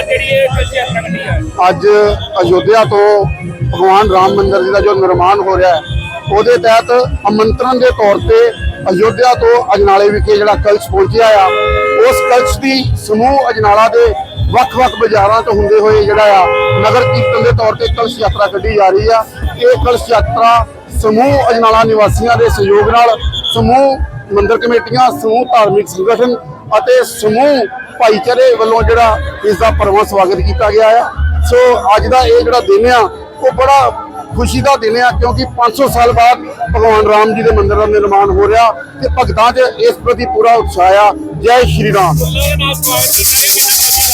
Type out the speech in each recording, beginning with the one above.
ਜਿਹੜੀ ਇਹ ਕਲਸ਼ ਯਾਤਰਾ ਕੱਢੀ ਹੈ? ਅੱਜ ਅਯੋਧਿਆ ਤੋਂ ਭਗਵਾਨ ਰਾਮ ਮੰਦਿਰ ਜੀ ਦਾ ਜੋ ਨਿਰਮਾਣ ਹੋ ਰਿਹਾ ਹੈ, ਉਹਦੇ ਤਹਿਤ ਆਮੰਤਰਣ ਦੇ ਤੌਰ ਤੇ ਅਯੋਧਿਆ ਤੋਂ ਅਜਨਾਲੇ ਵਿਖੇ ਜਿਹੜਾ ਕਲਸ਼ ਪਹੁੰਚਿਆ ਆ, ਉਸ ਕਲਸ਼ ਦੀ ਸਮੂਹ ਅਜਨਾਲਾ ਦੇ ਵੱਖ-ਵੱਖ ਬਾਜ਼ਾਰਾਂ ਤੋਂ ਹੁੰਦੇ ਹੋਏ ਜਿਹੜਾ ਆ, ਨਗਰ ਕੀਰਤਨ ਦੇ ਤੌਰ ਤੇ ਕਲਸ਼ ਯਾਤਰਾ ਕੱਢੀ ਜਾ ਰਹੀ ਆ। ਇਹ ਕਲਸ਼ ਯਾਤਰਾ ਸਮੂਹ ਅਜਨਾਲਾ ਨਿਵਾਸੀਆਂ ਦੇ ਸਹਿਯੋਗ ਨਾਲ ਸਮੂਹ ਮੰਦਿਰ ਕਮੇਟੀਆਂ, ਸਮੂਹ ਧਾਰਮਿਕ ਸੰਗਠਨ ਅਤੇ ਸਮੂਹ ਭਾਈਚਾਰੇ ਵੱਲੋਂ ਜਿਹੜਾ ਇਸ ਦਾ ਪਰਮਾ ਸਵਾਗਤ ਕੀਤਾ ਗਿਆ ਆ। ਸੋ ਅੱਜ ਦਾ ਇਹ ਜਿਹੜਾ ਦਿਨ ਆ, ਉਹ ਬੜਾ ਖੁਸ਼ੀ ਦਾ ਦਿਨ ਆ, ਕਿਉਂਕਿ 500 ਸਾਲ ਬਾਅਦ ਭਗਵਾਨ ਰਾਮ ਜੀ ਦੇ ਮੰਦਿਰ ਦਾ ਨਿਰਮਾਣ ਹੋ ਰਿਹਾ ਤੇ ਭਗਤਾਂ 'ਚ ਇਸ ਪ੍ਰਤੀ ਪੂਰਾ ਉਤਸ਼ਾਹ ਆ। ਜੈ ਸ਼੍ਰੀ ਰਾਮ।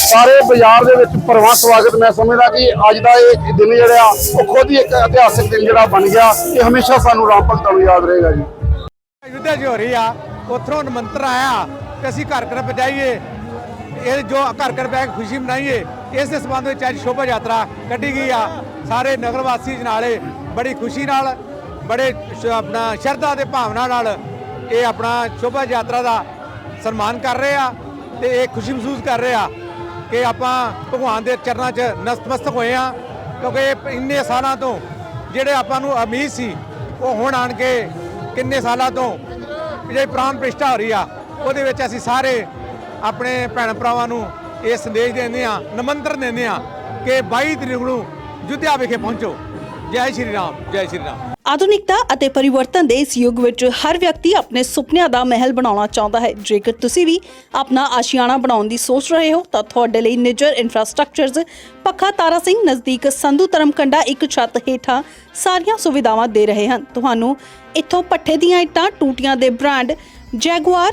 ਸਾਰੇ ਬਾਜ਼ਾਰ ਦੇ ਵਿੱਚ ਪਰਮਾ ਸਵਾਗਤ ਮੈਂ ਸਮਝਦਾ ਕਿ ਅੱਜ ਦਾ ਇਹ ਦਿਨ ਜਿਹੜਾ ਆ, ਉਹ ਖੁਦ ਹੀ ਇੱਕ ਇਤਿਹਾਸਕ ਦਿਨ ਜਿਹੜਾ ਬਣ ਗਿਆ ਇਹ ਹਮੇਸ਼ਾ ਸਾਨੂੰ ਰਾਮ ਭਗਤਾਂ ਨੂੰ ਯਾਦ ਰਹੇਗਾ ਜੀ। ਅਯੁੱਧਿਆ 'ਚ ਹੋ ਰਹੀ ਆ, ਉੱਥੋਂ ਨਿਮੰਤਰ ਆਇਆ ਕਿ ਅਸੀਂ ਘਰ ਘਰ ਪਹੁੰਚਾਈਏ। ਇਹ ਜੋ ਘਰ ਘਰ ਬੈਗ ਖੁਸ਼ੀ ਮਨਾਈਏ, ਇਸ ਦੇ ਸੰਬੰਧ ਵਿੱਚ ਅੱਜ ਸ਼ੋਭਾ ਯਾਤਰਾ ਕੱਢੀ ਗਈ ਆ। ਸਾਰੇ ਨਗਰ ਵਾਸੀ ਜਨਾਲੇ ਬੜੀ ਖੁਸ਼ੀ ਨਾਲ, ਬੜੇ ਸ਼- ਆਪਣਾ ਸ਼ਰਧਾ ਦੇ ਭਾਵਨਾ ਨਾਲ ਇਹ ਆਪਣਾ ਸ਼ੋਭਾ ਯਾਤਰਾ ਦਾ ਸਨਮਾਨ ਕਰ ਰਹੇ ਆ ਤੇ ਇਹ ਖੁਸ਼ੀ ਮਹਿਸੂਸ ਕਰ ਰਹੇ ਆ ਕਿ ਆਪਾਂ ਭਗਵਾਨ ਦੇ ਚਰਨਾਂ 'ਚ ਨਤਮਸਤਕ ਹੋਏ ਆ। ਕਿਉਂਕਿ ਇੰਨੇ ਸਾਲਾਂ ਤੋਂ ਜਿਹੜੇ ਆਪਾਂ ਨੂੰ ਉਮੀਦ ਸੀ, ਉਹ ਹੁਣ ਆਣ ਕੇ ਕਿੰਨੇ ਸਾਲਾਂ ਤੋਂ ਜਿਹੜੀ ਪ੍ਰਾਣ ਪ੍ਰਤਿਸ਼ਠਾ ਹੋ ਰਹੀ ਆ। ਉਹਦੇ ਵਿੱਚ ਅਸੀਂ ਸਾਰੇ ਆਪਣੇ ਭੈਣ ਭਰਾਵਾਂ ਨੂੰ ਇਹ ਸੰਦੇਸ਼ ਦਿੰਦੇ ਆ ਨਿਮੰਤਰਣ ਦਿੰਦੇ ਆ ਕਿ 22 ਤਰੀਕ ਨੂੰ ਜੁੱਧਿਆ ਵਿਖੇ ਪਹੁੰਚੋ। ਜੈ ਸ਼੍ਰੀ ਰਾਮ, ਜੈ ਸ਼੍ਰੀ ਰਾਮ। ਆਧੁਨਿਕਤਾ ਅਤੇ ਪਰਿਵਰਤਨ ਦੇ ਇਸ ਯੁੱਗ ਵਿੱਚ ਹਰ ਵਿਅਕਤੀ ਆਪਣੇ ਸੁਪਨਿਆਂ ਦਾ ਮਹਿਲ ਬਣਾਉਣਾ ਚਾਹੁੰਦਾ ਹੈ। ਜੇਕਰ ਤੁਸੀਂ ਵੀ ਆਪਣਾ ਆਸ਼ੀਆਣਾ ਬਣਾਉਣ ਦੀ ਸੋਚ ਰਹੇ ਹੋ, ਤਾਂ ਤੁਹਾਡੇ ਲਈ ਨਿਜਰ ਇਨਫਰਾਸਟ੍ਰਕਚਰਜ਼ ਪੱਖਾ ਤਾਰਾ ਸਿੰਘ ਨਜ਼ਦੀਕ ਸੰਧੂ ਧਰਮਕੰਡਾ ਇੱਕ ਛੱਤ ਹੇਠਾਂ ਸਾਰੀਆਂ ਸੁਵਿਧਾਵਾਂ ਦੇ ਰਹੇ ਹਨ। ਤੁਹਾਨੂੰ ਇੱਥੋਂ ਪੱਠੇ ਦੀਆਂ ਇੱਟਾਂ, ਟੂਟੀਆਂ ਦੇ ਬ੍ਰਾਂਡ, ਜੈਗੁਆਰ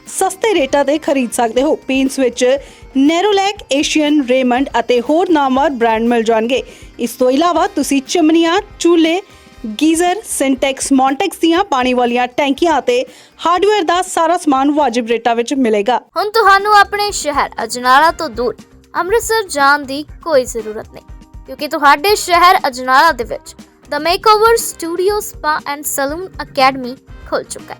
ਸਸਤੇ ਰੇਟਾਂ ਤੇ ਖਰੀਦ ਸਕਦੇ ਹੋ। ਪੇਂਟਸ ਵਿੱਚ ਨੈਰੋਲੈਕ, ਏਸ਼ੀਅਨ, ਰੇਮੰਡ ਅਤੇ ਹੋਰ ਨਾਮਵਰ ਬ੍ਰਾਂਡ ਮਿਲ ਜਾਣਗੇ। ਇਸ ਤੋਂ ਇਲਾਵਾ ਤੁਸੀਂ ਚਿਮਨੀਆਂ, ਚੂਲੇ, ਗੀਜ਼ਰ, ਸਿੰਟੈਕਸ, ਮੌਂਟੈਕਸ ਦੀਆਂ ਪਾਣੀ ਵਾਲੀਆਂ ਟੈਂਕੀਆਂ ਅਤੇ ਹਾਰਡਵੇਅਰ ਦਾ ਸਾਰਾ ਸਮਾਨ ਵਾਜਿਬ ਰੇਟਾਂ ਵਿੱਚ ਮਿਲੇਗਾ। ਹੁਣ ਤੁਹਾਨੂੰ ਆਪਣੇ ਸ਼ਹਿਰ ਅਜਨਾਲਾ ਤੋਂ ਦੂਰ ਅੰਮ੍ਰਿਤਸਰ ਜਾਣ ਦੀ ਕੋਈ ਜ਼ਰੂਰਤ ਨਹੀਂ, ਕਿਉਂਕਿ ਤੁਹਾਡੇ ਸ਼ਹਿਰ ਅਜਨਾਲਾ ਦੇ ਵਿੱਚ the makeover studio spa and salon academy ਖੁੱਲ ਚੁੱਕਾ ਹੈ।